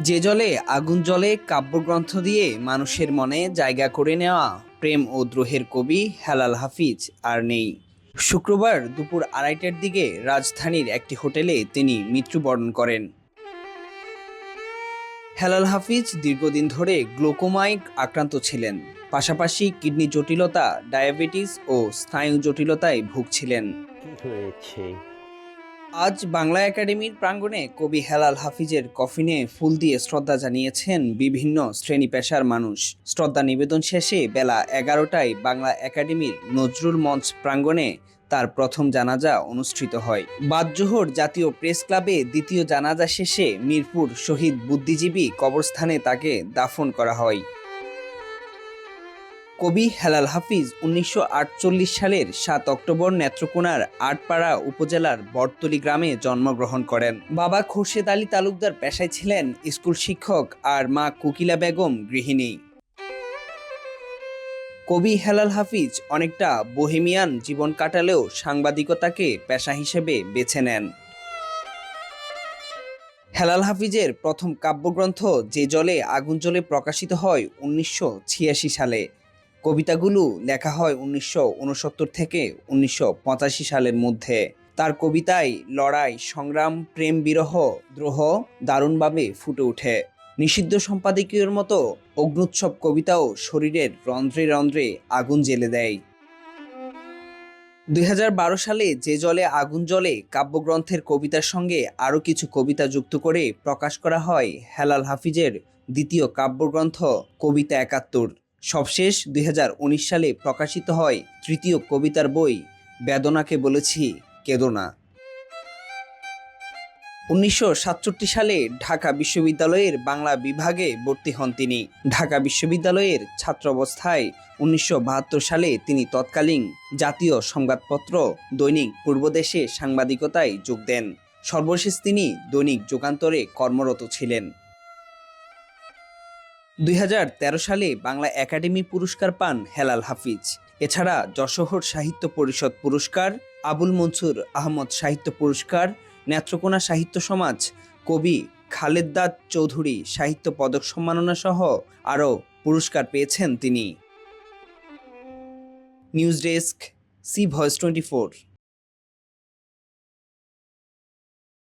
যে জলে আগুন জলে কাব্যগ্রন্থ দিয়ে মানুষের মনে জায়গা করে নেওয়া প্রেম ও দ্রোহের কবি হেলাল হাফিজ আর নেই। শুক্রবার দুপুর আড়াইটার দিকে রাজধানীর একটি হোটেলে তিনি মৃত্যুবরণ করেন। হেলাল হাফিজ দীর্ঘদিন ধরে গ্লোকোমায় আক্রান্ত ছিলেন, পাশাপাশি কিডনি জটিলতা, ডায়াবেটিস ও স্নায়ু জটিলতায় ভুগছিলেন। আজ বাংলা একাডেমির প্রাঙ্গণে কবি হেলাল হাফিজের কফিনে ফুল দিয়ে শ্রদ্ধা জানিয়েছেন বিভিন্ন শ্রেণি পেশার মানুষ। শ্রদ্ধা নিবেদন শেষে বেলা এগারোটায় বাংলা একাডেমির নজরুল মঞ্চ প্রাঙ্গণে তার প্রথম জানাজা অনুষ্ঠিত হয়। বাদজোহর জাতীয় প্রেস ক্লাবে দ্বিতীয় জানাজা শেষে মিরপুর শহীদ বুদ্ধিজীবী কবরস্থানে তাকে দাফন করা হয়। কবি হেলাল হাফিজ উনিশশো আটচল্লিশ সালের সাত অক্টোবর নেত্রকোনার আটপাড়া উপজেলার বটতলি গ্রামে জন্মগ্রহণ করেন। বাবা খোরশেদ আলী তালুকদার পেশায় ছিলেন স্কুল শিক্ষক আর মা কুকিলা বেগম গৃহিণী। কবি হেলাল হাফিজ অনেকটা বোহেমিয়ান জীবন কাটালেও সাংবাদিকতাকে পেশা হিসেবে বেছে নেন। হেলাল হাফিজের প্রথম কাব্যগ্রন্থ যে জলে আগুন জলে প্রকাশিত হয় উনিশশো ছিয়াশি সালে। কবিতাগুলো লেখা হয় উনিশশো উনসত্তর থেকে উনিশশো পঁচাশি সালের মধ্যে। তার কবিতায় লড়াই, সংগ্রাম, প্রেম, বিরহ, দ্রোহ দারুণভাবে ফুটে ওঠে। নিষিদ্ধ সম্পাদকীয়র মতো অগ্নুৎসব কবিতাও শরীরের রন্ধ্রে রন্ধ্রে আগুন জ্বেলে দেয়। দুই হাজার বারো সালে যে জলে আগুন জ্বলে কাব্যগ্রন্থের কবিতার সঙ্গে আরও কিছু কবিতা যুক্ত করে প্রকাশ করা হয় হেলাল হাফিজের দ্বিতীয় কাব্যগ্রন্থ কবিতা একাত্তর। সবশেষ দুই হাজার উনিশ সালে প্রকাশিত হয় তৃতীয় কবিতার বই বেদনাকে বলেছি কেদনা। উনিশশো সাতষট্টি সালে ঢাকা বিশ্ববিদ্যালয়ের বাংলা বিভাগে ভর্তি হন তিনি। ঢাকা বিশ্ববিদ্যালয়ের ছাত্রাবস্থায় উনিশশো বাহাত্তর সালে তিনি তৎকালীন জাতীয় সংবাদপত্র দৈনিক পূর্বদেশে সাংবাদিকতায় যোগ দেন। সর্বশেষ তিনি দৈনিক যুগান্তরে কর্মরত ছিলেন। দুই হাজার তেরো সালে বাংলা একাডেমি পুরস্কার পান হেলাল হাফিজ। এছাড়া যশোহর সাহিত্য পরিষদ পুরস্কার, আবুল মনসুর আহমদ সাহিত্য পুরস্কার, নেত্রকোনা সাহিত্য সমাজ, কবি খালেদদাদ চৌধুরী সাহিত্য পদক সম্মাননা সহ আরও পুরস্কার পেয়েছেন তিনি। News desk, C voice twenty four.